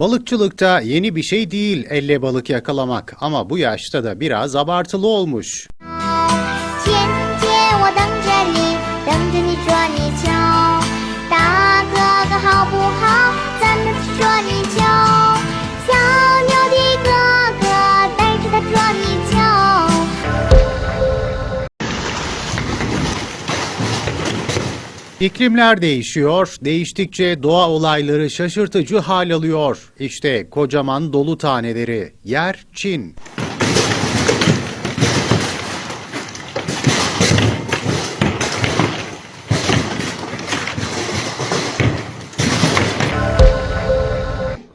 Balıkçılıkta yeni bir şey değil elle balık yakalamak ama bu yaşta da biraz abartılı olmuş. İklimler değişiyor, değiştikçe doğa olayları şaşırtıcı hal alıyor. İşte kocaman dolu taneleri, yer Çin.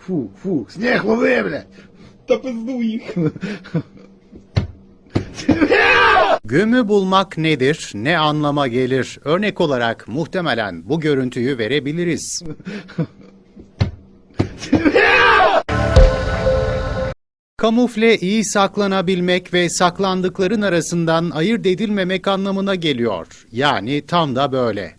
Фу, фу, снег лови, блядь. Та пизду їх. Gömü bulmak nedir, ne anlama gelir? Örnek olarak muhtemelen bu görüntüyü verebiliriz. Kamufle iyi saklanabilmek ve saklandıkların arasından ayırt edilmemek anlamına geliyor. Yani tam da böyle.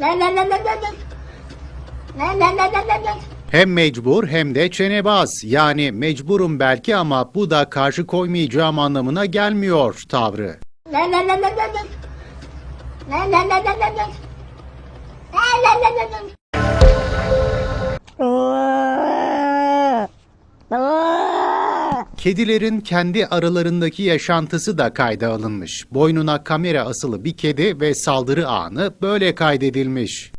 La la la la la La la la la la la. Hem mecbur hem de çenebaz. Yani mecburum belki ama bu da karşı koymayacağım anlamına gelmiyor tavrı. La la la la la la. La la la la la. Kedilerin kendi aralarındaki yaşantısı da kayda alınmış. Boynuna kamera asılı bir kedi ve saldırı anı böyle kaydedilmiş.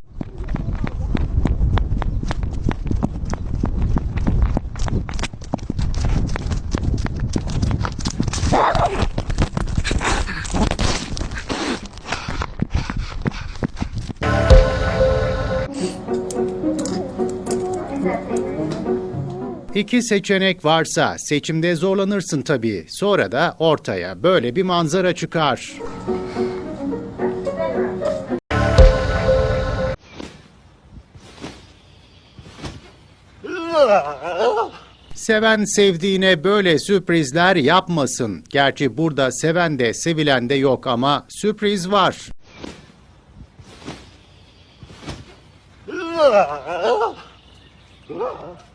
İki seçenek varsa seçimde zorlanırsın tabii. Sonra da ortaya böyle bir manzara çıkar. Seven sevdiğine böyle sürprizler yapmasın. Gerçi burada seven de sevilen de yok ama sürpriz var. Dur ha.